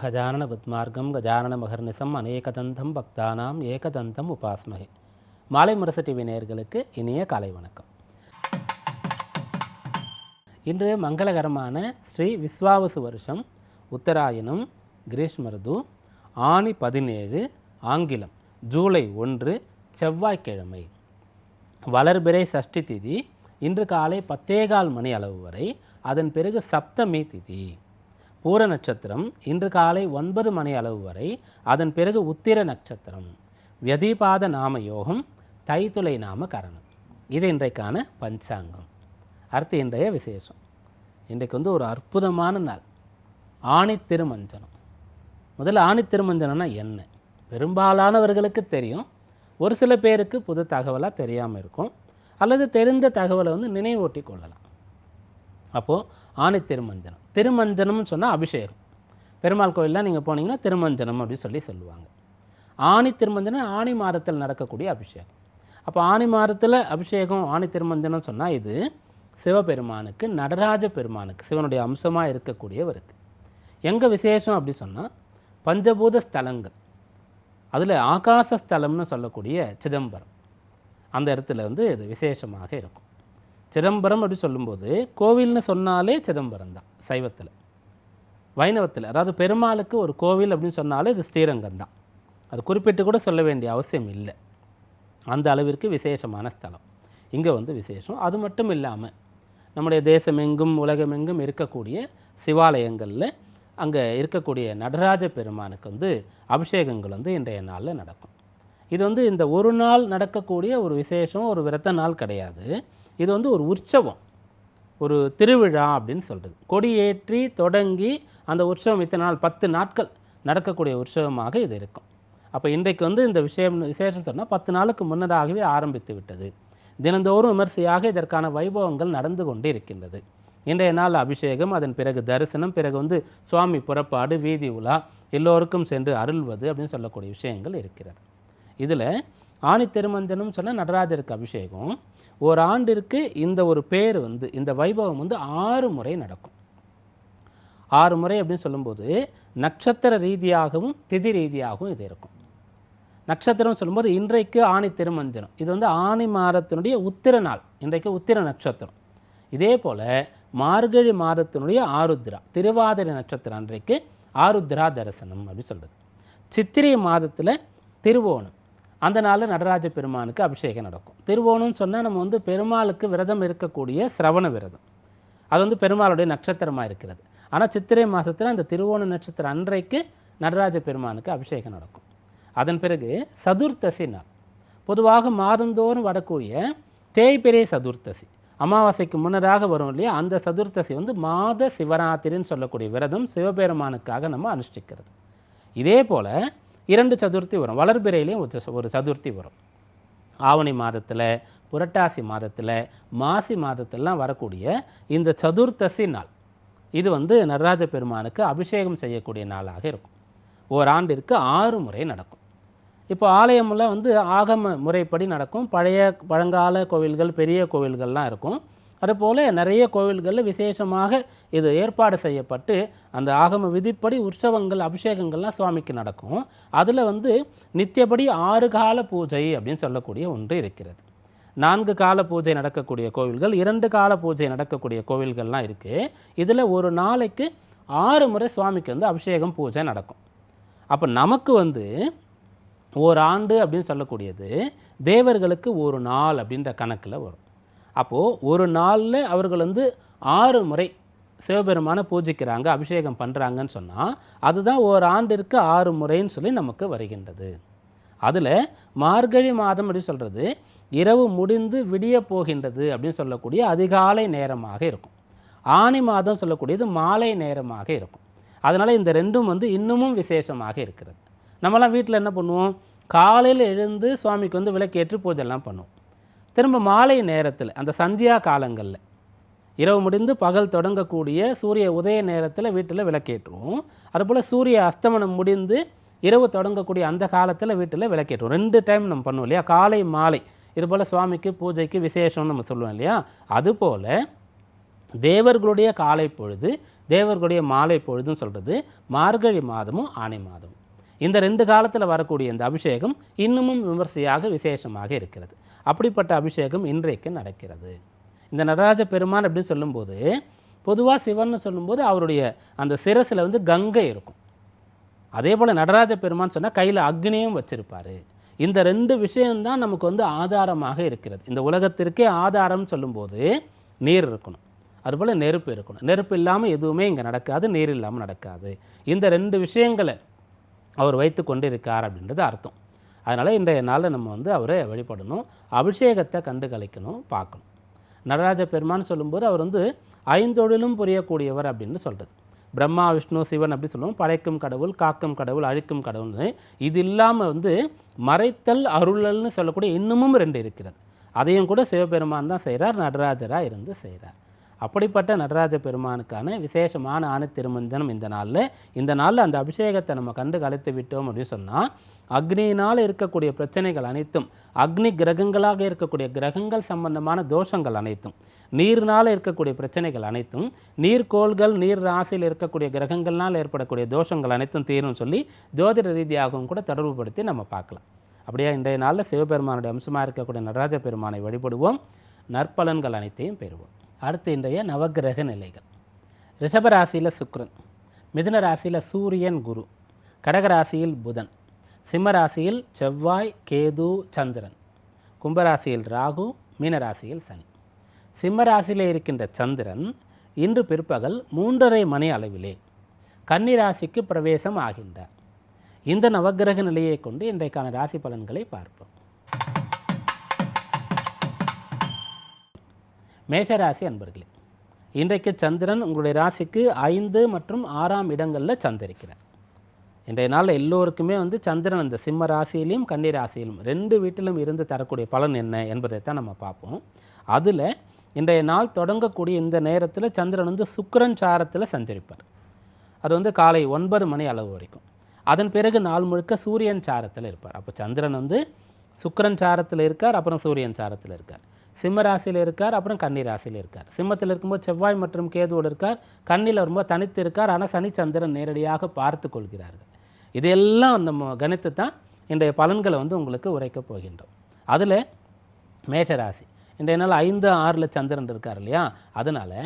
கஜானன பத்மார்க்கம் கஜானன மகர்நிசம் அநேகதந்தம் பக்தானாம் ஏகதந்தம் உபாஸ்மகே மாலை முரசு டிவி நேயர்களுக்கு இனிய காலை வணக்கம். இன்று மங்களகரமான ஸ்ரீ விஸ்வாவசு வருஷம் உத்தராயணம் கிரீஷ்மருது ஆணி பதினேழு ஆங்கிலம் ஜூலை ஒன்று செவ்வாய்க்கிழமை. வளர்பிறை சஷ்டி திதி இன்று காலை பத்தேகால் மணி அளவு வரை அதன் பிறகு சப்தமி திதி. பூர நட்சத்திரம் இன்று காலை ஒன்பது மணி அளவு வரை அதன் பிறகு உத்திர நட்சத்திரம் வியதிபாத நாம யோகம் தைத்துளை நாம கரணம். இது இன்றைக்கான பஞ்சாங்கம். அடுத்து இன்றைய விசேஷம். இன்றைக்கு வந்து ஒரு அற்புதமான நாள். ஆணி திருமஞ்சனம். முதல்ல ஆணி திருமஞ்சனம்னா என்ன? பெரும்பாலானவர்களுக்கு தெரியும். ஒரு சில பேருக்கு புது தகவலாக தெரியாமல் இருக்கும். அல்லது தெரிந்த தகவலை வந்து நினைவூட்டி கொள்ளலாம். அப்போது ஆணை திருமஞ்சனம். திருமஞ்சனம்னு சொன்னால் அபிஷேகம். பெருமாள் கோயிலில் நீங்கள் போனீங்கன்னா திருமஞ்சனம் அப்படின்னு சொல்லி சொல்லுவாங்க. ஆணி திருமஞ்சனம் ஆணி மாதத்தில் நடக்கக்கூடிய அபிஷேகம். அப்போ ஆணி மாதத்தில் அபிஷேகம் ஆணி திருமஞ்சனம் சொன்னால் இது சிவபெருமானுக்கு நடராஜ பெருமானுக்கு சிவனுடைய அம்சமாக இருக்கக்கூடியவருக்கு. எங்கே விசேஷம் அப்படி சொன்னால் பஞ்சபூத ஸ்தலங்கள். அதில் ஆகாச ஸ்தலம்னு சொல்லக்கூடிய சிதம்பரம். அந்த இடத்துல வந்து இது விசேஷமாக இருக்கும். சிதம்பரம் அப்படி சொல்லும்போது கோவில்னு சொன்னாலே சிதம்பரம் தான் சைவத்தில். வைணவத்தில் அதாவது பெருமாளுக்கு ஒரு கோவில் அப்படின்னு சொன்னாலே இது ஸ்ரீரங்கம் தான். அது குறிப்பிட்டு கூட சொல்ல வேண்டிய அவசியம் இல்லை. அந்த அளவிற்கு விசேஷமான ஸ்தலம். இங்கே வந்து விசேஷம். அது மட்டும் இல்லாமல் நம்முடைய தேசமெங்கும் உலகமெங்கும் இருக்கக்கூடிய சிவாலயங்களில் அங்கே இருக்கக்கூடிய நடராஜ பெருமானுக்கு வந்து அபிஷேகங்கள் வந்து இன்றைய நாளில் நடக்கும். இது வந்து இந்த ஒரு நாள் நடக்கக்கூடிய ஒரு விசேஷம் ஒரு விரத்த நாள் கிடையாது. இது வந்து ஒரு உற்சவம் ஒரு திருவிழா அப்படின்னு சொல்கிறது கொடியேற்றி தொடங்கி அந்த உற்சவம் இத்தனை நாள் பத்து நாட்கள் நடக்கக்கூடிய உற்சவமாக இது இருக்கும். அப்போ இன்றைக்கு வந்து இந்த விஷயம் விசேஷம் சொன்னால் பத்து நாளுக்கு முன்னதாகவே ஆரம்பித்து விட்டது. தினந்தோறும் விமர்சையாக இதற்கான வைபவங்கள் நடந்து கொண்டு இருக்கின்றது இன்றைய நாள் அபிஷேகம் அதன் பிறகு தரிசனம் பிறகு வந்து சுவாமி புறப்பாடு வீதி உலா எல்லோருக்கும் சென்று அருள்வது அப்படின்னு சொல்லக்கூடிய விஷயங்கள் இருக்கிறது. இதில் ஆணி திருமஞ்சனம் சொன்ன நடராஜருக்கு அபிஷேகம் ஒரு ஆண்டிற்கு இந்த ஒரு பேர் வந்து இந்த வைபவம் வந்து ஆறு முறை நடக்கும். ஆறு முறை அப்படின்னு சொல்லும்போது நட்சத்திர ரீதியாகவும் திதி ரீதியாகவும் இது இருக்கும். நட்சத்திரம் சொல்லும்போது இன்றைக்கு ஆணி திருமஞ்சனம். இது வந்து ஆணி மாதத்தினுடைய உத்திர நாள். இன்றைக்கு உத்திர நட்சத்திரம். இதே போல் மார்கழி மாதத்தினுடைய ஆருத்ரா. திருவாதிரை நட்சத்திரம் அன்றைக்கு ஆருத்ரா தரிசனம் அப்படின்னு சொல்கிறது சித்திரை மாதத்தில் திருவோணம். அந்த நாளில் நடராஜ பெருமானுக்கு அபிஷேகம் நடக்கும். திருவோணம்னு சொன்னால் நம்ம வந்து பெருமாளுக்கு விரதம் இருக்கக்கூடிய சிரவண விரதம். அது வந்து பெருமாளுடைய நட்சத்திரமாக இருக்கிறது. ஆனால் சித்திரை மாதத்தில் அந்த திருவோண நட்சத்திரம் அன்றைக்கு நடராஜ பெருமானுக்கு அபிஷேகம் நடக்கும். அதன் பிறகு சதுர்த்தசி நாள். பொதுவாக மாதந்தோறும் வரக்கூடிய தேய்பிரை சதுர்த்தசி. அமாவாசைக்கு முன்னதாக வரும் இல்லையா? அந்த சதுர்த்தசி வந்து மாத சிவராத்திரின்னு சொல்லக்கூடிய விரதம் சிவபெருமானுக்காக நம்ம அனுஷ்டிக்கிறது. இதே போல் இரண்டு சதுர்த்தி வரும். வளர்பிறையிலையும் ஒரு சதுர்த்தி வரும். ஆவணி மாதத்தில் புரட்டாசி மாதத்தில் மாசி மாதத்திலலாம் வரக்கூடிய இந்த சதுர்த்தசி நாள். இது வந்து நடராஜ பெருமானுக்கு அபிஷேகம் செய்யக்கூடிய நாளாக இருக்கும். ஓராண்டிற்கு ஆறு முறை நடக்கும். இப்போ ஆலயமெல்லாம் வந்து ஆகம முறைப்படி நடக்கும். பழைய பழங்கால கோவில்கள் பெரிய கோவில்கள்லாம் இருக்கும். அதுபோல் நிறைய கோவில்களில் விசேஷமாக இது ஏற்பாடு செய்யப்பட்டு அந்த ஆகம விதிப்படி உற்சவங்கள் அபிஷேகங்கள்லாம் சுவாமிக்கு நடக்கும். அதில் வந்து நித்தியபடி ஆறு கால பூஜை அப்படின்னு சொல்லக்கூடிய ஒன்று இருக்கிறது. நான்கு கால பூஜை நடக்கக்கூடிய கோவில்கள் இரண்டு கால பூஜை நடக்கக்கூடிய கோவில்கள்லாம் இருக்குது இதில் ஒரு நாளைக்கு ஆறு முறை சுவாமிக்கு வந்து அபிஷேகம் பூஜை நடக்கும். அப்போ நமக்கு வந்து ஓராண்டு அப்படின்னு சொல்லக்கூடியது தேவர்களுக்கு ஒரு நாள் அப்படின்ற கணக்கில் வரும். அப்போது ஒரு நாளில் அவர்கள் வந்து ஆறு முறை சிவபெருமானை பூஜிக்கிறாங்க அபிஷேகம் பண்ணுறாங்கன்னு சொன்னால் அதுதான் ஒரு ஆண்டிற்கு ஆறு முறைன்னு சொல்லி நமக்கு வருகின்றது. அதில் மார்கழி மாதம் அப்படின்னு சொல்கிறது இரவு முடிந்து விடிய போகின்றது அப்படின்னு சொல்லக்கூடிய அதிகாலை நேரமாக இருக்கும். ஆனி மாதம் சொல்லக்கூடியது மாலை நேரமாக இருக்கும். அதனால் இந்த ரெண்டும் வந்து இன்னமும் விசேஷமாக இருக்கிறது. நம்மலாம் வீட்டில் என்ன பண்ணுவோம்? காலையில் எழுந்து சுவாமிக்கு வந்து விளக்கேற்றி பூஜைலாம் பண்ணுவோம். திரும்ப மாலை நேரத்தில் அந்த சந்தியா காலங்களில். இரவு முடிந்து பகல் தொடங்கக்கூடிய சூரிய உதய நேரத்தில் வீட்டில் விளக்கேற்றுவோம். அதுபோல் சூரிய அஸ்தமனம் முடிந்து இரவு தொடங்கக்கூடிய அந்த காலத்தில் வீட்டில் விளக்கேற்றுவோம். ரெண்டு டைம் நம்ம பண்ணுவோம் இல்லையா? காலை மாலை. இதுபோல் சுவாமிக்கு பூஜைக்கு விசேஷம்னு நம்ம சொல்லுவோம் இல்லையா? அதுபோல் தேவர்களுடைய காலை பொழுது தேவர்களுடைய மாலை பொழுதுன்னு சொல்கிறது மார்கழி மாதமும் ஆணை மாதமும். இந்த ரெண்டு காலத்தில் வரக்கூடிய இந்த அபிஷேகம் இன்னமும் விமர்சையாக விசேஷமாக இருக்கிறது. அப்படிப்பட்ட அபிஷேகம் இன்றைக்கு நடக்கிறது. இந்த நடராஜ பெருமான் அப்படின்னு சொல்லும்போது பொதுவாக சிவன் சொல்லும்போது அவருடைய அந்த சிரசில் வந்து கங்கை இருக்கும். அதே போல் நடராஜ பெருமான் சொன்னால் கையில் அக்னியும் வச்சுருப்பார். இந்த ரெண்டு விஷயம்தான் நமக்கு வந்து ஆதாரமாக இருக்கிறது. இந்த உலகத்திற்கே ஆதாரம் சொல்லும்போது நீர் இருக்கணும். அதுபோல் நெருப்பு இருக்கணும். நெருப்பு இல்லாமல் எதுவுமே இங்கே நடக்காது நீர் இல்லாமல் நடக்காது. இந்த ரெண்டு விஷயங்களை அவர் வைத்து கொண்டு இருக்கார் அப்படின்றது அர்த்தம். அதனால் இன்றைய நாளில் நம்ம வந்து அவரை வழிபடணும் அபிஷேகத்தை கண்டு கலைக்கணும் பார்க்கணும். நடராஜ பெருமான் சொல்லும்போது அவர் வந்து ஐந்தொழிலும் புரியக்கூடியவர் அப்படின்னு சொல்கிறது பிரம்மா விஷ்ணு சிவன் அப்படி சொல்லுவோம். படைக்கும் கடவுள் காக்கும் கடவுள் அழிக்கும் கடவுள்னு. இது இல்லாமல் வந்து மறைத்தல் அருளல்னு சொல்லக்கூடிய இன்னமும் ரெண்டு இருக்கிறது. அதையும் கூட சிவபெருமான் தான் செய்கிறார் நடராஜராக இருந்து செய்கிறார் அப்படிப்பட்ட நடராஜ பெருமானுக்கான விசேஷமான ஆணை திருமஞ்சனம் இந்த நாளில். இந்த நாளில் அந்த அபிஷேகத்தை நம்ம கண்டு கலைத்து விட்டோம் அப்படின்னு சொன்னால் அக்னியினால் இருக்கக்கூடிய பிரச்சனைகள் அனைத்தும் அக்னி கிரகங்களாக இருக்கக்கூடிய கிரகங்கள் சம்பந்தமான தோஷங்கள் அனைத்தும் நீர்னால் இருக்கக்கூடிய பிரச்சனைகள் அனைத்தும் நீர்க்கோள்கள் நீர் ராசியில் இருக்கக்கூடிய கிரகங்கள்னால் ஏற்படக்கூடிய தோஷங்கள் அனைத்தும் தீரும் சொல்லி ஜோதிட ரீதியாகவும் கூட தொடர்புபடுத்தி நம்ம பார்க்கலாம். அப்படியே? இன்றைய நாளில் சிவபெருமானுடைய அம்சமாக இருக்கக்கூடிய நடராஜ பெருமானை வழிபடுவோம். நற்பலன்கள் அனைத்தையும் பெறுவோம். அடுத்து இன்றைய நவக்கிரக நிலைகள். ரிஷபராசியில் சுக்ரன் மிதுன ராசியில் சூரியன் குரு கடகராசியில் புதன் சிம்மராசியில் செவ்வாய் கேது சந்திரன். கும்பராசியில் ராகு மீனராசியில் சனி. சிம்மராசியில் இருக்கின்ற சந்திரன் இன்று பிற்பகல் மூன்றரை மணி அளவிலே கன்னிராசிக்கு பிரவேசம் ஆகின்றார். இந்த நவக்கிரக நிலையை கொண்டு இன்றைக்கான ராசி பலன்களை பார்ப்போம். மேஷராசி அன்பர்களே இன்றைக்கு சந்திரன் உங்களுடைய ராசிக்கு ஐந்து மற்றும் ஆறாம் இடங்களில் சந்திருக்கிறார். இன்றைய நாளில் எல்லோருக்குமே வந்து சந்திரன் அந்த சிம்ம ராசியிலையும் கன்னி ராசியிலும் ரெண்டு வீட்டிலும் இருந்து தரக்கூடிய பலன் என்ன என்பதை தான் நம்ம பார்ப்போம். அதில் இன்றைய நாள் தொடங்கக்கூடிய இந்த நேரத்தில் சந்திரன் வந்து சுக்கிரன் சாரத்தில் சஞ்சரிப்பார். அது வந்து காலை ஒன்பது மணி அளவு வரைக்கும். அதன் பிறகு நாள் முழுக்க சூரியன் சாரத்தில் இருப்பார். அப்போ சந்திரன் வந்து சுக்கரன் சாரத்தில் இருக்கார் அப்புறம் சூரியன் சாரத்தில் இருக்கார். சிம்ம ராசியில் இருக்கார் அப்புறம் கன்னி ராசியில் இருக்கார். சிம்மத்தில் இருக்கும்போது செவ்வாய் மற்றும் கேதுவோடு இருக்கார். கண்ணில் வரும்போது தனித்து இருக்கார். ஆனால் சனிச்சந்திரன் நேரடியாக பார்த்து கொள்கிறார்கள். இதையெல்லாம் நம்ம கணித்து தான் இன்றைய பலன்களை வந்து உங்களுக்கு உரைக்கப் போகின்றோம். அதில் மேஷராசி இன்றைய நாள் ஐந்து ஆறில் சந்திரன் இருக்கார் இல்லையா? அதனால்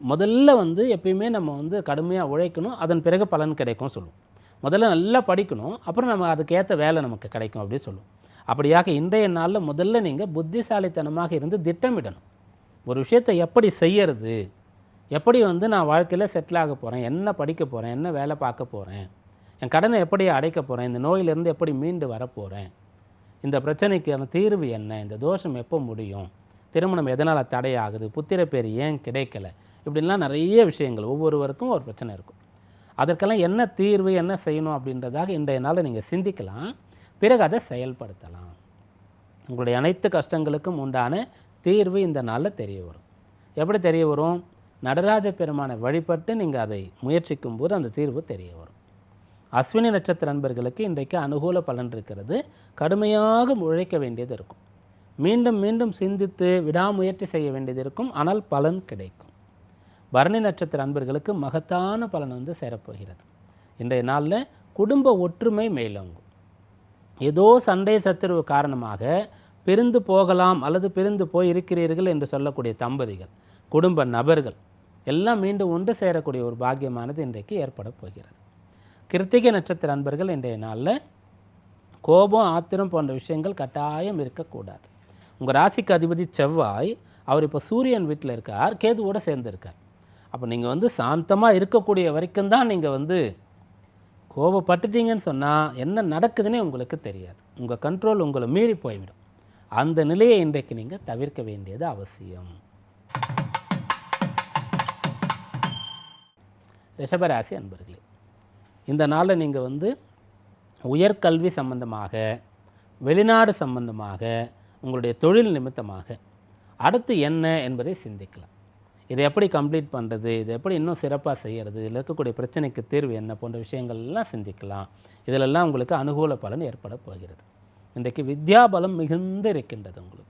முதல்ல வந்து எப்பயுமே நம்ம வந்து கடுமையாக உழைக்கணும் அதன் பிறகு பலன் கிடைக்கும் சொல்லுவோம். முதல்ல நல்லா படிக்கணும் அப்புறம் நம்ம அதுக்கேற்ற வேலை நமக்கு கிடைக்கும் அப்படின்னு சொல்லுவோம். அப்படியாக இன்றைய நாளில் முதல்ல நீங்கள் புத்திசாலித்தனமாக இருந்து திட்டமிடணும். ஒரு விஷயத்தை எப்படி செய்யறது? எப்படி வந்து நான் வாழ்க்கையில் செட்டில் ஆக போகிறேன் என்ன படிக்க போகிறேன் என்ன வேலை பார்க்க போகிறேன் என் கடனை எப்படி அடைக்க போகிறேன் இந்த நோயிலிருந்து எப்படி மீண்டு வரப்போகிறேன் இந்த பிரச்சனைக்கான தீர்வு என்ன? இந்த தோஷம் எப்போ முடியும்? திருமணம் எதனால் தடையாகுது? புத்திர பேர் ஏன் கிடைக்கல? இப்படின்லாம் நிறைய விஷயங்கள். ஒவ்வொருவருக்கும் ஒரு பிரச்சனை இருக்கும். அதற்கெல்லாம் என்ன தீர்வு என்ன செய்யணும் அப்படின்றதாக இன்றைய நாளில் நீங்கள் சிந்திக்கலாம். பிறகு அதை செயல்படுத்தலாம். உங்களுடைய அனைத்து கஷ்டங்களுக்கும் உண்டான தீர்வு இந்த நாளில் தெரிய வரும். எப்படி தெரிய வரும்? நடராஜ பெருமானை வழிபட்டு நீங்கள் அதை முயற்சிக்கும் போது அந்த தீர்வு தெரிய வரும். அஸ்வினி நட்சத்திர நண்பர்களுக்கு இன்றைக்கு அனுகூல பலன் இருக்கிறது. கடுமையாக உழைக்க வேண்டியது இருக்கும். மீண்டும் மீண்டும் சிந்தித்து விடாமுயற்சி செய்ய வேண்டியது இருக்கும். ஆனால் பலன் கிடைக்கும். பரணி நட்சத்திர அன்பர்களுக்கு மகத்தான பலன் வந்து சேரப்போகிறது. இன்றைய நாளில் குடும்ப ஒற்றுமை மேலோங்கும். ஏதோ சண்டை சத்துருவு காரணமாக பிரிந்து போகலாம் அல்லது பிரிந்து போய் இருக்கிறீர்கள் என்று சொல்லக்கூடிய தம்பதிகள் குடும்ப நபர்கள் எல்லாம் மீண்டும் ஒன்று சேரக்கூடிய ஒரு பாக்கியமானது இன்றைக்கு ஏற்பட போகிறது. கிருத்திகை நட்சத்திர அன்பர்கள் இன்றைய நாளில் கோபம் ஆத்திரம் போன்ற விஷயங்கள் கட்டாயம் இருக்கக்கூடாது. உங்கள் ராசிக்கு அதிபதி செவ்வாய் அவர் இப்போ சூரியன் வீட்டில் இருக்கார் கேதுவோடு சேர்ந்துருக்கார். அப்போ நீங்கள் வந்து சாந்தமாக இருக்கக்கூடிய வரைக்கும் தான் நீங்கள் வந்து கோபப்பட்டுட்டீங்கன்னு சொன்னால் என்ன நடக்குதுன்னே உங்களுக்கு தெரியாது. உங்கள் கண்ட்ரோல் உங்களை மீறி போய்விடும். அந்த நிலையை இன்றைக்கு நீங்கள் தவிர்க்க வேண்டியது அவசியம். ரிஷபராசி அன்பர்களே இந்த நாளில் நீங்கள் வந்து உயர்கல்வி சம்பந்தமாக வெளிநாடு சம்பந்தமாக உங்களுடைய தொழில் நிமித்தமாக அடுத்து என்ன என்பதை சிந்திக்கலாம். இதை எப்படி கம்ப்ளீட் பண்ணுறது இதை எப்படி இன்னும் சிறப்பாக செய்கிறது இதில் இருக்கக்கூடிய பிரச்சனைக்கு தீர்வு என்ன போன்ற விஷயங்கள்லாம் சிந்திக்கலாம். இதிலெல்லாம் உங்களுக்கு அனுகூல பலன் ஏற்பட போகிறது. இன்றைக்கு வித்யாபலம் மிகுந்து இருக்கின்றது உங்களுக்கு.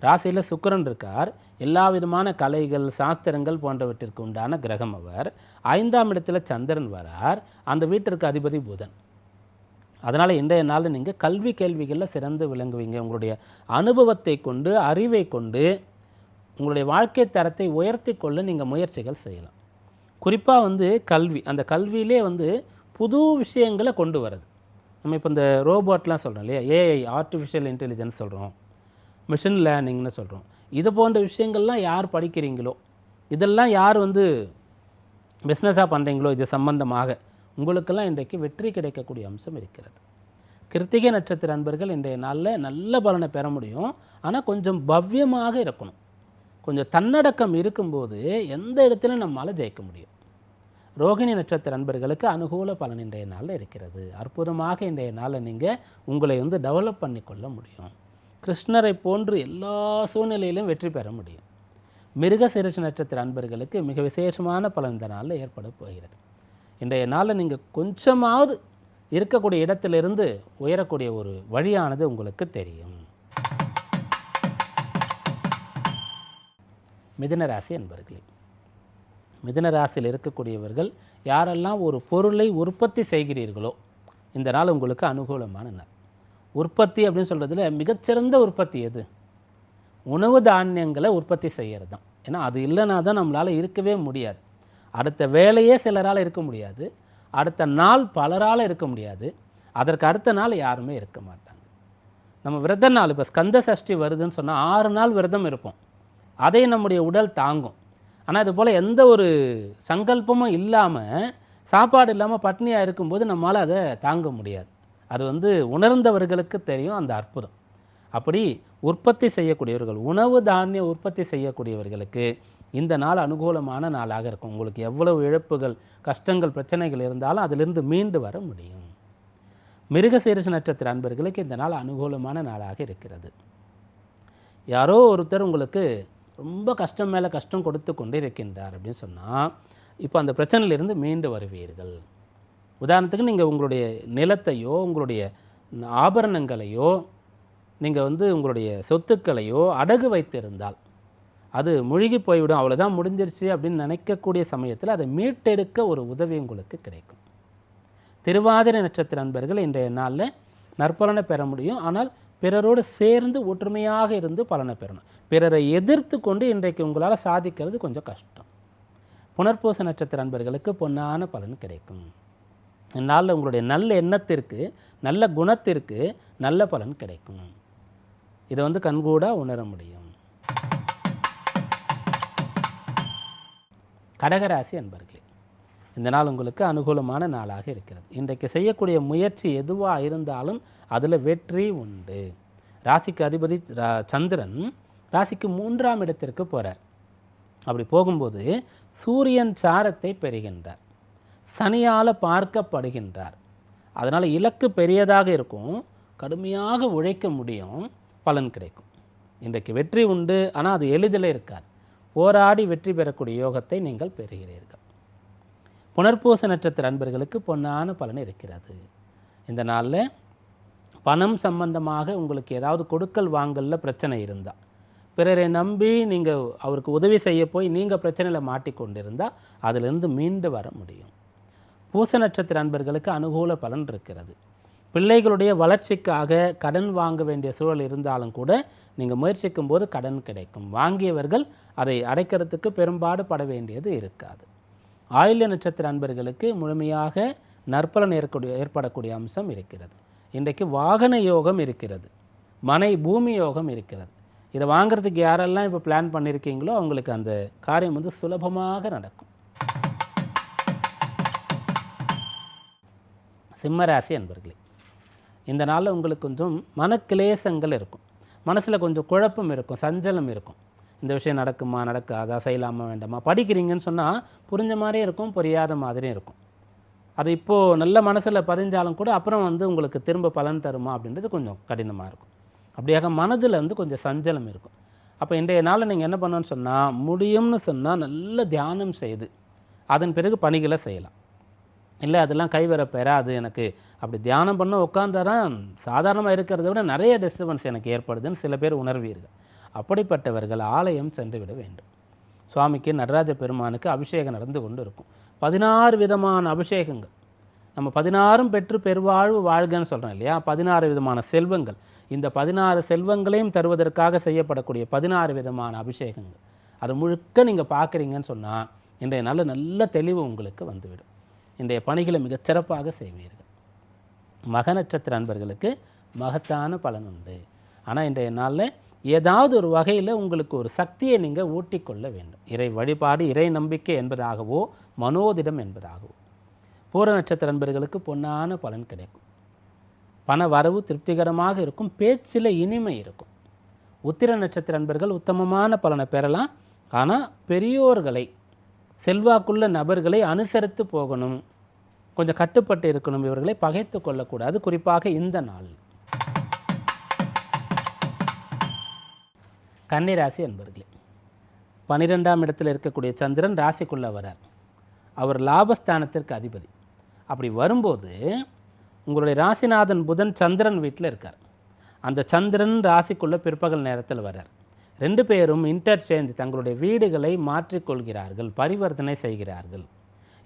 ராசியில் சுக்கரன் இருக்கார். எல்லா விதமான கலைகள் சாஸ்திரங்கள் போன்றவற்றிற்கு உண்டான கிரகம் அவர். ஐந்தாம் இடத்துல சந்திரன் வரார். அந்த வீட்டிற்கு அதிபதி புதன். அதனால் இன்றைய நாளில் நீங்கள் கல்வி கேள்விகளில் சிறந்து விளங்குவீங்க. உங்களுடைய அனுபவத்தை கொண்டு அறிவை கொண்டு உங்களுடைய வாழ்க்கை தரத்தை உயர்த்தி கொள்ள நீங்கள் முயற்சிகள் செய்யலாம். குறிப்பாக வந்து கல்வி. அந்த கல்வியிலே வந்து புது விஷயங்களை கொண்டு வர்றது. நம்ம இப்போ இந்த ரோபோட்லாம் சொல்கிறோம் இல்லையா? ஏஐ ஆர்டிஃபிஷியல் இன்டெலிஜென்ஸ் சொல்கிறோம் மிஷின் லேர்னிங்னு சொல்கிறோம் இது போன்ற விஷயங்கள்லாம் யார் படிக்கிறீங்களோ இதெல்லாம் யார் வந்து பிஸ்னஸாக பண்ணுறீங்களோ இது சம்பந்தமாக உங்களுக்கெல்லாம் இன்றைக்கு வெற்றி கிடைக்கக்கூடிய அம்சம் இருக்கிறது. கிருத்திகை நட்சத்திர அன்பர்கள் இன்றைய நாளில் நல்ல பலனை பெற முடியும். ஆனால் கொஞ்சம் பவ்யமாக இருக்கணும். கொஞ்சம் தன்னடக்கம் இருக்கும்போது எந்த இடத்துலையும் நம்மளால் ஜெயிக்க முடியும்? ரோகிணி நட்சத்திர அன்பர்களுக்கு அனுகூல பலன் இன்றைய நாளில் இருக்கிறது. அற்புதமாக இன்றைய நாளில் நீங்கள் உங்களை வந்து டெவலப் பண்ணிக்கொள்ள முடியும். கிருஷ்ணரை போன்று எல்லா சூழ்நிலையிலும் வெற்றி பெற முடியும். மிருக சிறுசு நட்சத்திர அன்பர்களுக்கு மிக விசேஷமான பலன் இந்த நாளில் ஏற்பட போகிறது. இன்றைய நாளில் நீங்கள் கொஞ்சமாவது இருக்கக்கூடிய இடத்திலிருந்து உயரக்கூடிய ஒரு வழியானது உங்களுக்கு தெரியும். மிதுனராசி அன்பர்களே மிதுனராசியில் இருக்கக்கூடியவர்கள் யாரெல்லாம் ஒரு பொருளை உற்பத்தி செய்கிறீர்களோ இந்த நாள் உங்களுக்கு அனுகூலமான நாள். உற்பத்தி அப்படின்னு சொல்கிறதுல மிகச்சிறந்த உற்பத்தி எது? உணவு தானியங்களை உற்பத்தி செய்கிறது தான். ஏன்னா அது இல்லைனா தான் நம்மளால் இருக்கவே முடியாது. அடுத்த வேலையே சிலரால் இருக்க முடியாது. அடுத்த நாள் பலரால் இருக்க முடியாது. அதற்கு அடுத்த நாள் யாருமே இருக்க மாட்டாங்க. நம்ம விரத நாள் இப்போ ஸ்கந்த சஷ்டி வருதுன்னு சொன்னால் ஆறு நாள் விரதம் இருப்போம். அதை நம்முடைய உடல் தாங்கும். ஆனால் இது போல் எந்த ஒரு சங்கல்பமும் இல்லாமல் சாப்பாடு இல்லாமல் பட்னியாக இருக்கும்போது நம்மளால் அதை தாங்க முடியாது. அது வந்து உணர்ந்தவர்களுக்கு தெரியும் அந்த அற்புதம். அப்படி உற்பத்தி செய்யக்கூடியவர்கள் உணவு தானிய உற்பத்தி செய்யக்கூடியவர்களுக்கு இந்த நாள் அனுகூலமான நாளாக இருக்கும். உங்களுக்கு எவ்வளவு இழப்புகள் கஷ்டங்கள் பிரச்சனைகள் இருந்தாலும் அதிலிருந்து மீண்டு வர முடியும். மிருகசீரிச நட்சத்திர அன்பர்களுக்கு இந்த நாள் அனுகூலமான நாளாக இருக்கிறது. யாரோ ஒருத்தர் உங்களுக்கு ரொம்ப கஷ்டம் மேலே கஷ்டம் கொடுத்து கொண்டு இருக்கின்றார் அப்படின்னு சொன்னால் இப்போ அந்த பிரச்சனையிலிருந்து மீண்டு வருவீர்கள். உதாரணத்துக்கு நீங்கள் உங்களுடைய நிலத்தையோ உங்களுடைய ஆபரணங்களையோ நீங்கள் வந்து உங்களுடைய சொத்துக்களையோ அடகு வைத்திருந்தால் அது முழுகி போய்விடும் அவ்வளோதான் முடிஞ்சிருச்சு அப்படின்னு நினைக்கக்கூடிய சமயத்தில் அதை மீட்டெடுக்க ஒரு உதவி உங்களுக்கு கிடைக்கும். திருவாதிரை நட்சத்திர நண்பர்கள் இன்றைய நாளில் நற்பலனை பெற முடியும். ஆனால் பிறரோடு சேர்ந்து ஒற்றுமையாக இருந்து பலனை பெறணும். பிறரை எதிர்த்து கொண்டு இன்றைக்கு உங்களால் சாதிக்கிறது கொஞ்சம் கஷ்டம். புனர்பூச நட்சத்திர நண்பர்களுக்கு பொன்னான பலன் கிடைக்கும். இந்நாளில் உங்களுடைய நல்ல எண்ணத்திற்கு நல்ல குணத்திற்கு நல்ல பலன் கிடைக்கும். இதை வந்து கண்கூடாக உணர முடியும். கடகராசி அன்பர்களே இந்த நாள் உங்களுக்கு அனுகூலமான நாளாக இருக்கிறது. இன்றைக்கு செய்யக்கூடிய முயற்சி எதுவாக இருந்தாலும் அதில் வெற்றி உண்டு. ராசிக்கு அதிபதி ரா- சந்திரன் ராசிக்கு மூன்றாம் இடத்திற்கு போகிறார் அப்படி போகும்போது சூரியன் சாரத்தை பெறுகின்றார். சனியால் பார்க்கப்படுகின்றார். அதனால் இலக்கு பெரியதாக இருக்கும். கடுமையாக உழைக்க முடியும். பலன் கிடைக்கும். இன்றைக்கு வெற்றி உண்டு. ஆனால் அது எளிதில் இருக்காது. போராடி வெற்றி பெறக்கூடிய யோகத்தை நீங்கள் பெறுகிறீர்கள். புனர்பூச நட்சத்திர அன்பர்களுக்கு பொன்னான பலன் இருக்கிறது. இந்த நாளில் பணம் சம்பந்தமாக உங்களுக்கு ஏதாவது கொடுக்கல் வாங்கலில் பிரச்சனை இருந்தால் பிறரை நம்பி நீங்கள் அவருக்கு உதவி செய்ய போய் நீங்கள் பிரச்சனையில் மாட்டிக்கொண்டிருந்தால் அதிலிருந்து மீண்டு வர முடியும். பூச நட்சத்திர அன்பர்களுக்கு அனுகூல பலன் இருக்கிறது. பிள்ளைகளுடைய வளர்ச்சிக்காக கடன் வாங்க வேண்டிய சூழல் இருந்தாலும் கூட நீங்கள் முயற்சிக்கும் போது கடன் கிடைக்கும். வாங்கியவர்கள் அதை அடைக்கிறதுக்கு பெரும்பாடு பட வேண்டியது இருக்காது. ஆயுள்ய நட்சத்திர அன்பர்களுக்கு முழுமையாக நற்பலன் ஏற்கூடிய ஏற்படக்கூடிய அம்சம் இருக்கிறது. இன்றைக்கு வாகன யோகம் இருக்கிறது. மனை பூமி யோகம் இருக்கிறது. இதை வாங்குறதுக்கு யாரெல்லாம் இப்போ பிளான் பண்ணியிருக்கீங்களோ அவங்களுக்கு அந்த காரியம் வந்து சுலபமாக நடக்கும். சிம்மராசி அன்பர்களே இந்த நாளில் உங்களுக்கு கொஞ்சம் மனக்கிளேசங்கள் இருக்கும். மனசில் கொஞ்சம் குழப்பம் இருக்கும் சஞ்சலம் இருக்கும். இந்த விஷயம் நடக்குமா நடக்காதா செய்யலாமா வேண்டாமா படிக்கிறீங்கன்னு சொன்னால் புரிஞ்ச மாதிரியும் இருக்கும் புரியாத மாதிரியும் இருக்கும். அது இப்போது நல்ல மனசில் பதிஞ்சாலும் கூட அப்புறம் வந்து உங்களுக்கு திரும்ப பலன் தருமா அப்படின்றது கொஞ்சம் கடினமாக இருக்கும். அப்படியாக மனதில் வந்து கொஞ்சம் சஞ்சலம் இருக்கும். அப்போ இன்றைய நாளில் நீங்கள் என்ன பண்ணணும்னு சொன்னால் முடியும்னு சொன்னால் நல்ல தியானம் செய்து அதன் பிறகு பணிகளை செய்யலாம். இல்லை அதெல்லாம் கைவர பெறாது எனக்கு. அப்படி தியானம் பண்ண உட்காந்தாதான் சாதாரணமாக இருக்கிறத விட நிறைய டிஸ்டர்பன்ஸ் எனக்கு ஏற்படுதுன்னு சில பேர் உணர்வீர்கள். அப்படிப்பட்டவர்கள் ஆலயம் சென்று விட வேண்டும். சுவாமிக்கு நடராஜ பெருமானுக்கு அபிஷேகம் நடந்து கொண்டு இருக்கும். பதினாறு விதமான அபிஷேகங்கள். நம்ம பதினாறும் பெற்று பெருவாழ்வு வாழ்கன்னு சொல்கிறோம் இல்லையா? பதினாறு விதமான செல்வங்கள். இந்த பதினாறு செல்வங்களையும் தருவதற்காக செய்யப்படக்கூடிய பதினாறு விதமான அபிஷேகங்கள். அது முழுக்க நீங்கள் பார்க்குறீங்கன்னு சொன்னால் இன்றைய நாளில் நல்ல தெளிவு உங்களுக்கு வந்துவிடும். இன்றைய பணிகளை மிகச்சிறப்பாக செய்வீர்கள். மக நட்சத்திர அன்பர்களுக்கு மகத்தான பலன் உண்டு. ஆனால் இன்றைய நாளில் ஏதாவது ஒரு வகையில் உங்களுக்கு ஒரு சக்தியை நீங்கள் ஊட்டிக்கொள்ள வேண்டும். இறை வழிபாடு இறை நம்பிக்கை என்பதாகவோ மனோதிடம் என்பதாகவோ. பூர நட்சத்திர அன்பர்களுக்கு பொன்னான பலன் கிடைக்கும். பண வரவு திருப்திகரமாக இருக்கும். பேச்சில் இனிமை இருக்கும். உத்திர நட்சத்திர அன்பர்கள் உத்தமமான பலனை பெறலாம். ஆனால் பெரியோர்களை செல்வாக்குள்ள நபர்களை அனுசரித்து போகணும். கொஞ்சம் கட்டுப்பட்டு இருக்கணும் இவர்களை பகைத்து கொள்ளக்கூடாது குறிப்பாக இந்த நாள். கன்னிராசி என்பர்களே பன்னிரெண்டாம் இடத்தில் இருக்கக்கூடிய சந்திரன் ராசிக்குள்ள வரார். அவர் லாபஸ்தானத்திற்கு அதிபதி. அப்படி வரும்போது உங்களுடைய ராசிநாதன் புதன் சந்திரன் வீட்டில் இருக்கார். அந்த சந்திரன் ராசிக்குள்ளே பிற்பகல் நேரத்தில் வரார். ரெண்டு பேரும் இன்டர்சேஞ்ச் தங்களுடைய வீடுகளை மாற்றிக்கொள்கிறார்கள் பரிவர்த்தனை செய்கிறார்கள்.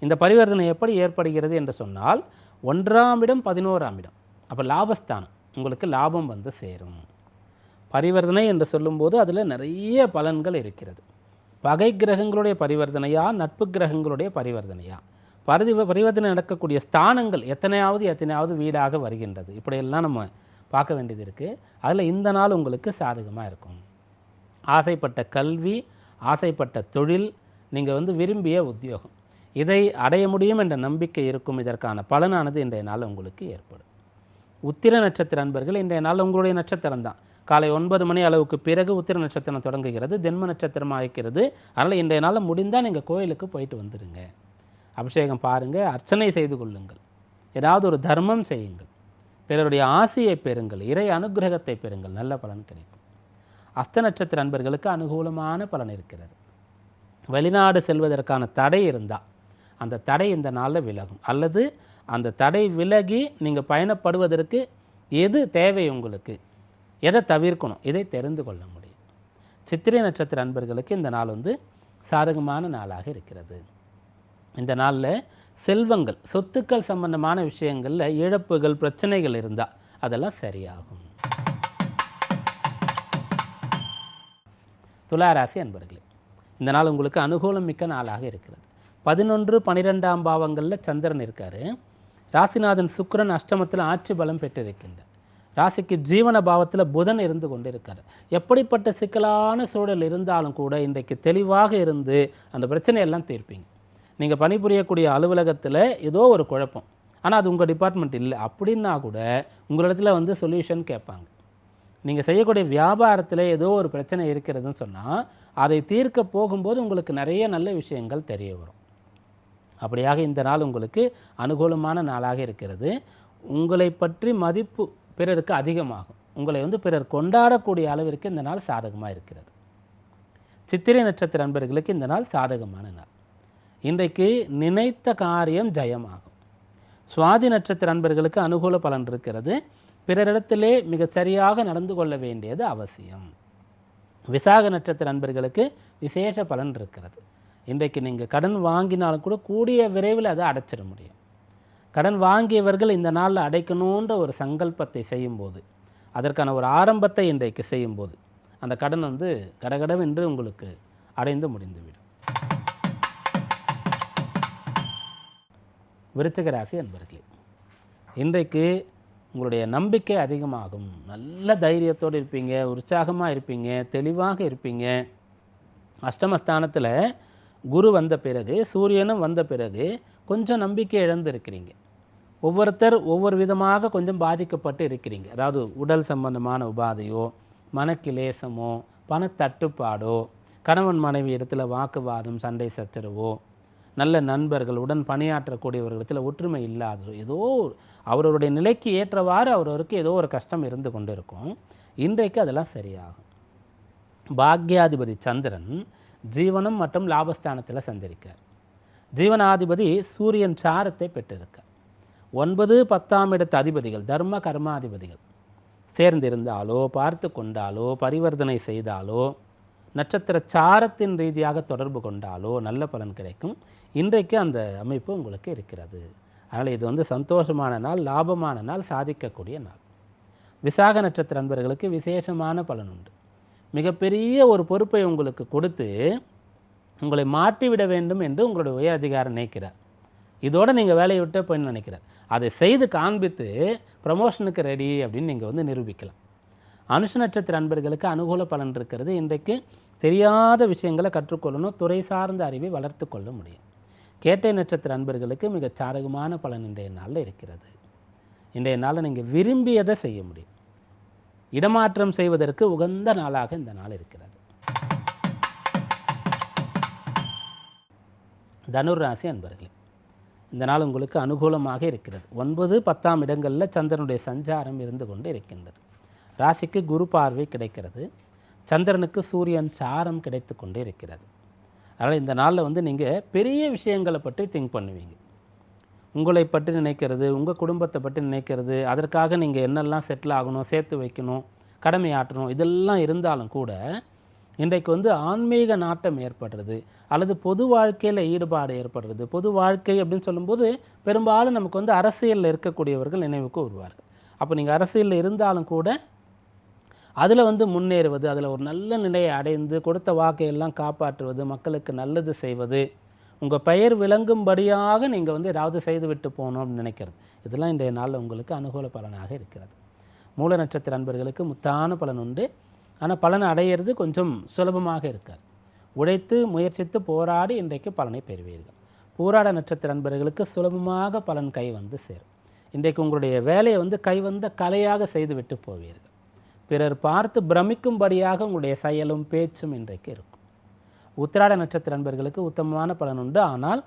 இந்த பரிவர்த்தனை எப்படி ஏற்படுகிறது என்று சொன்னால் ஒன்றாம் இடம் பதினோராம் இடம். அப்போ லாபஸ்தானம் உங்களுக்கு லாபம் வந்து சேரும். பரிவர்த்தனை என்று சொல்லும்போது அதில் நிறைய பலன்கள் இருக்கிறது. பகை கிரகங்களுடைய பரிவர்த்தனையா நட்பு கிரகங்களுடைய பரிவர்த்தனையா? பரிதி பரிவர்த்தனை நடக்கக்கூடிய ஸ்தானங்கள் எத்தனையாவது எத்தனையாவது வீடாக வருகின்றது. இப்படியெல்லாம் நம்ம பார்க்க வேண்டியது இருக்குது அதில் இந்த நாள் உங்களுக்கு சாதகமாக இருக்கும். ஆசைப்பட்ட கல்வி ஆசைப்பட்ட தொழில் நீங்கள் வந்து விரும்பிய உத்தியோகம். இதை அடைய முடியும் என்ற நம்பிக்கை இருக்கும் இதற்கான பலனானது இன்றைய நாள் உங்களுக்கு ஏற்படும். உத்திர நட்சத்திர அன்பர்கள் இன்றைய நாள் உங்களுடைய நட்சத்திரம் தான். காலை ஒன்பது மணி அளவுக்கு பிறகு உத்திர நட்சத்திரம் தொடங்குகிறது ஜென்ம நட்சத்திரம் ஆகிக்கிறது அதனால் இன்றைய நாள் முடிந்தால் நீங்கள் கோயிலுக்கு போயிட்டு வந்துடுங்க அபிஷேகம் பாருங்கள் அர்ச்சனை செய்து கொள்ளுங்கள். ஏதாவது ஒரு தர்மம் செய்யுங்கள். பிறருடைய ஆசையை பெறுங்கள் இறை அனுகிரகத்தை பெறுங்கள் நல்ல பலன் கிடைக்கும். அஸ்த நட்சத்திர அன்பர்களுக்கு அனுகூலமான பலன் இருக்கிறது. வெளிநாடு செல்வதற்கான தடை இருந்தால் அந்த தடை இந்த நாளில் விலகும். அல்லது அந்த தடை விலகி நீங்கள் பயணப்படுவதற்கு எது தேவை உங்களுக்கு? எதை தவிர்க்கணும்? இதை தெரிந்து கொள்ள முடியும். சித்திரை நட்சத்திர அன்பர்களுக்கு இந்த நாள் வந்து சாதகமான நாளாக இருக்கிறது. இந்த நாளில் செல்வங்கள் சொத்துக்கள் சம்பந்தமான விஷயங்களில் இழப்புகள் பிரச்சனைகள் இருந்தால் அதெல்லாம் சரியாகும். துளாராசி அன்பர்களே இந்த நாள் உங்களுக்கு அனுகூலம் மிக்க நாளாக இருக்கிறது. பதினொன்று பனிரெண்டாம் பாவங்களில் சந்திரன் இருக்கார். ராசிநாதன் சுக்கரன் அஷ்டமத்தில் ஆட்சி பலம் பெற்றிருக்கின்றார். ராசிக்கு ஜீவன பாவத்தில் புதன் இருந்து கொண்டு இருக்கார் எப்படிப்பட்ட சிக்கலான சூழல் இருந்தாலும் கூட இன்றைக்கு தெளிவாக இருந்து அந்த பிரச்சனையெல்லாம் தீர்ப்பீங்க. நீங்கள் பணிபுரியக்கூடிய அலுவலகத்தில் ஏதோ ஒரு குழப்பம். ஆனால் அது உங்கள் டிபார்ட்மெண்ட் இல்லை. அப்படின்னா கூட உங்களிடத்துல வந்து சொல்யூஷன் கேட்பாங்க. நீங்கள் செய்யக்கூடிய வியாபாரத்தில் ஏதோ ஒரு பிரச்சனை இருக்கிறதுன்னு சொன்னால் அதை தீர்க்க போகும்போது உங்களுக்கு நிறைய நல்ல விஷயங்கள் தெரிய வரும். அப்படியாக இந்த நாள் உங்களுக்கு அனுகூலமான நாளாக இருக்கிறது. உங்களை பற்றி மதிப்பு பிறருக்கு அதிகமாகும். உங்களை வந்து பிறர் கொண்டாடக்கூடிய அளவிற்கு இந்த நாள் சாதகமாக இருக்கிறது. சித்திரை நட்சத்திர அன்பர்களுக்கு இந்த நாள் சாதகமான நாள். இன்றைக்கு நினைத்த காரியம் ஜெயமாகும். சுவாதி நட்சத்திர அன்பர்களுக்கு அனுகூல பலன் இருக்கிறது. பிறரிடத்திலே மிகச் சரியாக நடந்து கொள்ள வேண்டியது அவசியம். விசாக நட்சத்திர நண்பர்களுக்கு விசேஷ பலன் இருக்கிறது. இன்றைக்கு நீங்கள் கடன் வாங்கினாலும் கூட கூடிய விரைவில் அதை அடைச்சிட முடியும். கடன் வாங்கியவர்கள் இந்த நாளில் அடைக்கணுன்ற ஒரு சங்கல்பத்தை செய்யும்போது அதற்கான ஒரு ஆரம்பத்தை இன்றைக்கு செய்யும்போது அந்த கடன் வந்து கடகடவென்று உங்களுக்கு அடைந்து முடிந்துவிடும். விருச்சிக ராசி அன்பர்களே இன்றைக்கு உங்களுடைய நம்பிக்கை அதிகமாகும். நல்ல தைரியத்தோடு இருப்பீங்க உற்சாகமாக இருப்பீங்க தெளிவாக இருப்பீங்க. அஷ்டமஸ்தானத்தில் குரு வந்த பிறகு சூரியனும் வந்த பிறகு கொஞ்சம் நம்பிக்கை இழந்திருக்கிறீங்க. ஒவ்வொருத்தர் ஒவ்வொரு விதமாக கொஞ்சம் பாதிக்கப்பட்டு இருக்கிறீங்க. அதாவது உடல் சம்பந்தமான உபாதையோ மனக்கிலேசமோ பணத்தட்டுப்பாடோ கணவன் மனைவி இடத்துல வாக்குவாதம் சண்டை சச்சரவோ நல்ல நண்பர்கள் உடன் பணியாற்றக்கூடியவர்களிடத்தில் ஒற்றுமை இல்லாது ஏதோ அவரவருடைய நிலைக்கு ஏற்றவாறு அவரவருக்கு ஏதோ ஒரு கஷ்டம் இருந்து கொண்டு இருக்கும் இன்றைக்கு அதெல்லாம் சரியாகும். பாக்யாதிபதி சந்திரன் ஜீவனம் மற்றும் லாபஸ்தானத்தில் சந்திருக்கார் ஜீவனாதிபதி சூரியன் சாரத்தை பெற்றிருக்கார். ஒன்பது பத்தாம் இடத்து அதிபதிகள் தர்ம கர்மாதிபதிகள். சேர்ந்திருந்தாலோ பார்த்து கொண்டாலோ பரிவர்த்தனை செய்தாலோ நட்சத்திர சாரத்தின் ரீதியாக தொடர்பு கொண்டாலோ நல்ல பலன் கிடைக்கும். இன்றைக்கு அந்த அமைப்பு உங்களுக்கு இருக்கிறது. அதனால் இது வந்து சந்தோஷமான நாள் லாபமான நாள் சாதிக்கக்கூடிய நாள். விசாக நட்சத்திர அன்பர்களுக்கு விசேஷமான பலன் உண்டு. மிகப்பெரிய ஒரு பொறுப்பை உங்களுக்கு கொடுத்து உங்களை மாற்றிவிட வேண்டும் என்று உங்களுடைய உயர் அதிகாரம் நினைக்கிறார். இதோடு நீங்கள் வேலையை விட்டு போய் நினைக்கிறார். அதை செய்து காண்பித்து ப்ரமோஷனுக்கு ரெடி அப்படின்னு நீங்கள் வந்து நிரூபிக்கலாம். அனுஷ நட்சத்திர அன்பர்களுக்கு அனுகூல பலன் இருக்கிறது. இன்றைக்கு தெரியாத விஷயங்களை கற்றுக்கொள்ளணும் துறை சார்ந்த அறிவை வளர்த்து கொள்ள முடியும். கேட்டை நட்சத்திர அன்பர்களுக்கு மிக சாதகமான பலன் இன்றைய நாளில் இருக்கிறது. இன்றைய நாளில் நீங்கள் விரும்பியதை செய்ய முடியும். இடமாற்றம் செய்வதற்கு உகந்த நாளாக இந்த நாள் இருக்கிறது. தனுர் ராசி அன்பர்களே இந்த நாள் உங்களுக்கு அனுகூலமாக இருக்கிறது. ஒன்பது பத்தாம் இடங்களில் சந்திரனுடைய சஞ்சாரம் இருந்து கொண்டு இருக்கின்றது. ராசிக்கு குரு பார்வை கிடைக்கிறது. சந்திரனுக்கு சூரியன் சாரம் கிடைத்து கொண்டே இருக்கிறது. அதனால் இந்த நாளில் வந்து நீங்கள் பெரிய விஷயங்களை பற்றி திங்க் பண்ணுவீங்க. உங்களை பற்றி நினைக்கிறது உங்கள் குடும்பத்தை பற்றி நினைக்கிறது அதற்காக நீங்கள் என்னெல்லாம் செட்டில் ஆகணும் சேர்த்து வைக்கணும் கடமை ஆற்றணும் இதெல்லாம் இருந்தாலும் கூட இன்றைக்கு வந்து ஆன்மீக நாட்டம் ஏற்படுறது அல்லது பொது வாழ்க்கையில் ஈடுபாடு ஏற்படுறது பொது வாழ்க்கை அப்படின்னு சொல்லும்போது பெரும்பாலும் நமக்கு வந்து அரசியலில் இருக்கக்கூடியவர்கள் நினைவுக்கு வருவார்கள். அப்போ நீங்கள் அரசியலில் இருந்தாலும் கூட அதில் வந்து முன்னேறுவது அதில் ஒரு நல்ல நிலையை அடைந்து கொடுத்த வாக்கையெல்லாம் காப்பாற்றுவது மக்களுக்கு நல்லது செய்வது. உங்கள் பெயர் விளங்கும்படியாக நீங்கள் வந்து ஏதாவது செய்துவிட்டு போகணும் அப்படின்னு நினைக்கிறது. இதெல்லாம் இன்றைய நாளில் உங்களுக்கு அனுகூல பலனாக இருக்கிறது. மூல நட்சத்திர அன்பர்களுக்கு முத்தான பலன் உண்டு. ஆனால் பலன் அடையிறது கொஞ்சம் சுலபமாக இருக்காது. உழைத்து முயற்சித்து போராடி இன்றைக்கு பலனை பெறுவீர்கள். போராட நட்சத்திர அன்பர்களுக்கு சுலபமாக பலன் கை வந்து சேரும். இன்றைக்கு உங்களுடைய வேலையை வந்து கைவந்த கலையாக கலையாக செய்துவிட்டு போவீர்கள். பிறர் பார்த்து பிரமிக்கும்படியாக உங்களுடைய செயலும் பேச்சும் இன்றைக்கு இருக்கும். உத்திராட நட்சத்திர நண்பர்களுக்கு உத்தமமான பலன் உண்டு. ஆனால்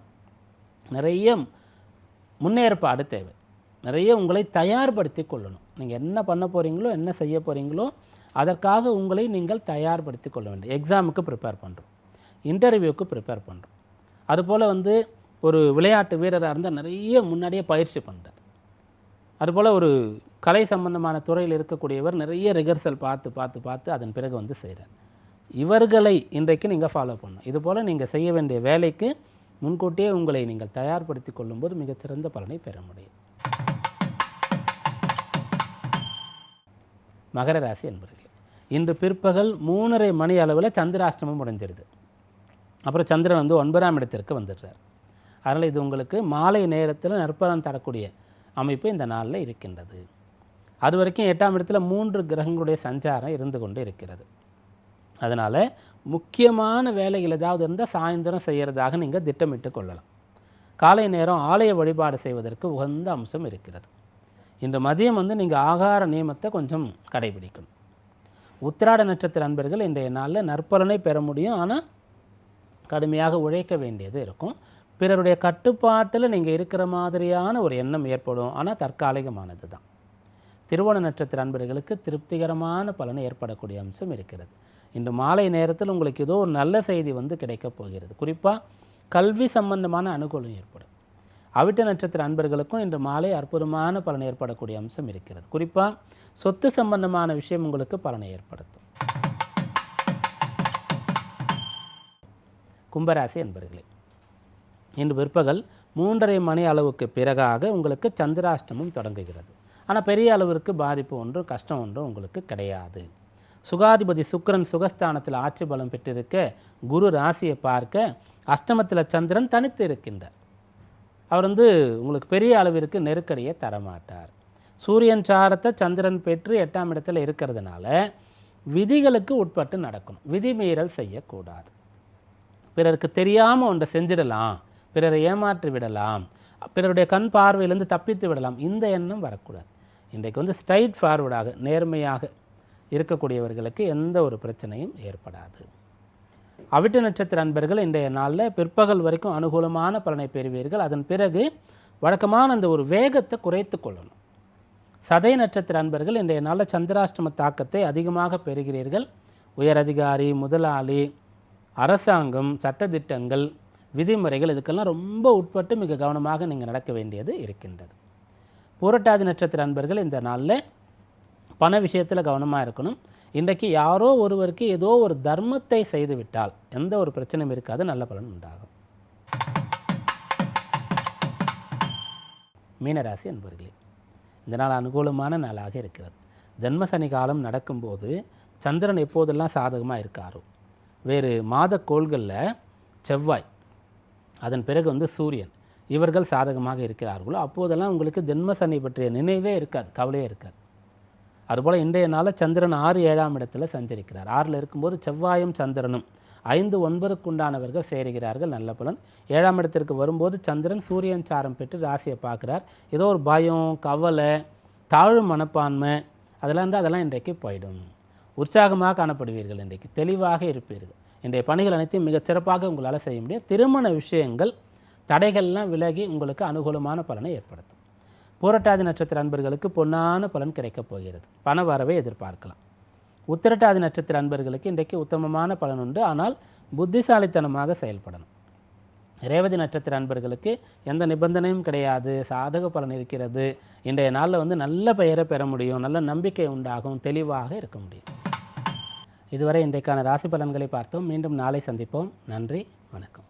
நிறைய முன்னேற்பாடு தேவை. நிறைய உங்களை தயார்படுத்தி கொள்ளணும். நீங்கள் என்ன பண்ண போகிறீங்களோ என்ன செய்ய போகிறீங்களோ அதற்காக உங்களை நீங்கள் தயார்படுத்தி கொள்ள வேண்டும். எக்ஸாமுக்கு ப்ரிப்பேர் பண்ணுறோம் இன்டர்வியூக்கு ப்ரிப்பேர் பண்ணுறோம் அதுபோல் வந்து ஒரு விளையாட்டு வீரராக இருந்தால் நிறைய முன்னாடியே பயிற்சி பண்ணுறார் அதுபோல் ஒரு கலை சம்பந்தமான துறையில் இருக்கக்கூடியவர் நிறைய ரிகர்சல் பார்த்து பார்த்து பார்த்து அதன் பிறகு வந்து செய்கிறார் இவர்களை இன்றைக்கு நீங்கள் ஃபாலோ பண்ணணும். இதுபோல் நீங்கள் செய்ய வேண்டிய வேலைக்கு முன்கூட்டியே உங்களை நீங்கள் தயார்படுத்தி கொள்ளும்போது மிகச்சிறந்த பலனை பெற முடியும். மகர ராசி என்பர்களே இன்று பிற்பகல் மூணரை மணி அளவில் சந்திராஷ்டமம் முடிஞ்சிருது அப்புறம் சந்திரன் வந்து ஒன்பதாம் இடத்திற்கு வந்துடுறார். அதனால் இது உங்களுக்கு மாலை நேரத்தில் நற்பலன் தரக்கூடிய அமைப்பு இந்த நாளில் இருக்கின்றது. அது வரைக்கும் எட்டாம் இடத்துல மூன்று கிரகங்களுடைய சஞ்சாரம் இருந்து கொண்டு இருக்கிறது. அதனால் முக்கியமான வேலைகள் ஏதாவது இருந்தால் சாயந்தரம் செய்கிறதாக நீங்கள் திட்டமிட்டு கொள்ளலாம். காலை நேரம் ஆலய வழிபாடு செய்வதற்கு உகந்த அம்சம் இருக்கிறது. இன்று மதியம் வந்து நீங்கள் ஆகார நியமத்தை கொஞ்சம் கடைபிடிக்கணும். உத்திராட நட்சத்திர அன்பர்கள் இன்றைய நாளில் நற்பலனை பெற முடியும். ஆனால் கடுமையாக உழைக்க வேண்டியது இருக்கும். பிறருடைய கட்டுப்பாட்டில் நீங்கள் இருக்கிற மாதிரியான ஒரு எண்ணம் ஏற்படும். ஆனால் தற்காலிகமானது தான் திருவோண நட்சத்திர அன்பர்களுக்கு திருப்திகரமான பலன் ஏற்படக்கூடிய அம்சம் இருக்கிறது. இன்று மாலை நேரத்தில் உங்களுக்கு ஏதோ ஒரு நல்ல செய்தி வந்து கிடைக்கப் போகிறது. குறிப்பாக கல்வி சம்பந்தமான அனுகூலம் ஏற்படும். அவிட்ட நட்சத்திர அன்பர்களுக்கும் இன்று மாலை அற்புதமான பலன் ஏற்படக்கூடிய அம்சம் இருக்கிறது. குறிப்பாக சொத்து சம்பந்தமான விஷயம் உங்களுக்கு பலனை ஏற்படுத்தும். கும்பராசி அன்பர்களே இன்று பிற்பகல் மூன்றரை மணி அளவுக்கு பிறகாக உங்களுக்கு சந்திராஷ்டமம் தொடங்குகிறது. ஆனால் பெரிய அளவிற்கு பாதிப்பு ஒன்றும் கஷ்டம் ஒன்றும் உங்களுக்கு கிடையாது. சுகாதிபதி சுக்கரன் சுகஸ்தானத்தில் ஆட்சி பலம் பெற்றிருக்க குரு ராசியை பார்க்க அஷ்டமத்தில் சந்திரன் தனித்து இருக்கின்றார். அவர் வந்து உங்களுக்கு பெரிய அளவிற்கு நெருக்கடியை தரமாட்டார். சூரியன் சாரத்தை சந்திரன் பெற்று எட்டாம் இடத்துல இருக்கிறதுனால விதிகளுக்கு உட்பட்டு நடக்கணும். விதிமீறல் செய்யக்கூடாது. பிறருக்கு தெரியாமல் ஒன்றை செஞ்சிடலாம். பிறரை ஏமாற்றி விடலாம். பிறருடைய கண் பார்வையிலிருந்து தப்பித்து விடலாம். இந்த எண்ணம் வரக்கூடாது. இன்றைக்கு வந்து ஸ்ட்ரைட் ஃபார்வர்டாக நேர்மையாக இருக்கக்கூடியவர்களுக்கு எந்த ஒரு பிரச்சனையும் ஏற்படாது. அவிட்ட நட்சத்திர அன்பர்கள் இன்றைய நாளில் பிற்பகல் வரைக்கும் அனுகூலமான பலனை பெறுவீர்கள். அதன் பிறகு வழக்கமான அந்த ஒரு வேகத்தை குறைத்து கொள்ளணும். சதய நட்சத்திர அன்பர்கள் இன்றைய நாளில் சந்திராஷ்டம தாக்கத்தை அதிகமாக பெறுகிறீர்கள். உயரதிகாரி முதலாளி அரசாங்கம் சட்டத்திட்டங்கள் விதிமுறைகள் இதுக்கெல்லாம் ரொம்ப உட்பட்டு மிக கவனமாக நீங்கள் நடக்க வேண்டியது இருக்கின்றது. புரட்டாதி நட்சத்திர அன்பர்கள் இந்த நாளில் பண விஷயத்தில் கவனமாக இருக்கணும். இன்றைக்கு யாரோ ஒருவருக்கு ஏதோ ஒரு தர்மத்தை செய்துவிட்டால் எந்த ஒரு பிரச்சனையும் இருக்காது நல்ல பலன் உண்டாகும். மீனராசி அன்பர்களே இந்த நாள் அனுகூலமான நாளாக இருக்கிறது. ஜென்மசனி காலம் நடக்கும்போது சந்திரன் எப்போதெல்லாம் சாதகமாக இருக்காரோ வேறு மாத கோள்களில் செவ்வாய் அதன் பிறகு வந்து சூரியன் இவர்கள் சாதகமாக இருக்கிறார்களோ அப்போதெல்லாம் உங்களுக்கு ஜென்மசனி பற்றிய நினைவே இருக்காது கவலையே இருக்காது. அதுபோல் இன்றைய நாளில் சந்திரன் ஆறு ஏழாம் இடத்துல சஞ்சரிக்கிறார். ஆறில் இருக்கும்போது செவ்வாயும் சந்திரனும் ஐந்து ஒன்பதுக்குண்டானவர்கள் சேருகிறார்கள் நல்ல பலன். ஏழாம் இடத்திற்கு வரும்போது சந்திரன் சூரியன் சாரம் பெற்று ராசியை பார்க்குறார். ஏதோ ஒரு பயம் கவலை தாழ்வு மனப்பான்மை அதெல்லாம் இருந்தால் அதெல்லாம் இன்றைக்கு போயிடும். உற்சாகமாக காணப்படுவீர்கள் இன்றைக்கு தெளிவாக இருப்பீர்கள். இன்றைய பணிகள் அனைத்தையும் மிகச் சிறப்பாக உங்களால் செய்ய முடியும். திருமண விஷயங்கள் தடைகள்லாம் விலகி உங்களுக்கு அனுகூலமான பலனை ஏற்படுத்தும். பூரட்டாதி நட்சத்திர அன்பர்களுக்கு பொன்னான பலன் கிடைக்கப் போகிறது. பண வரவை எதிர்பார்க்கலாம். உத்திரட்டாதி நட்சத்திர அன்பர்களுக்கு இன்றைக்கு உத்தமமான பலன் உண்டு. ஆனால் புத்திசாலித்தனமாக செயல்படணும். ரேவதி நட்சத்திர அன்பர்களுக்கு எந்த நிபந்தனையும் கிடையாது. சாதக பலன் இருக்கிறது. இன்றைய நாளில் வந்து நல்ல பெயரை பெற முடியும். நல்ல நம்பிக்கை உண்டாகும். தெளிவாக இருக்க முடியும். இதுவரை இன்றைக்கான ராசி பலன்களை பார்த்தோம். மீண்டும் நாளை சந்திப்போம். நன்றி. வணக்கம்.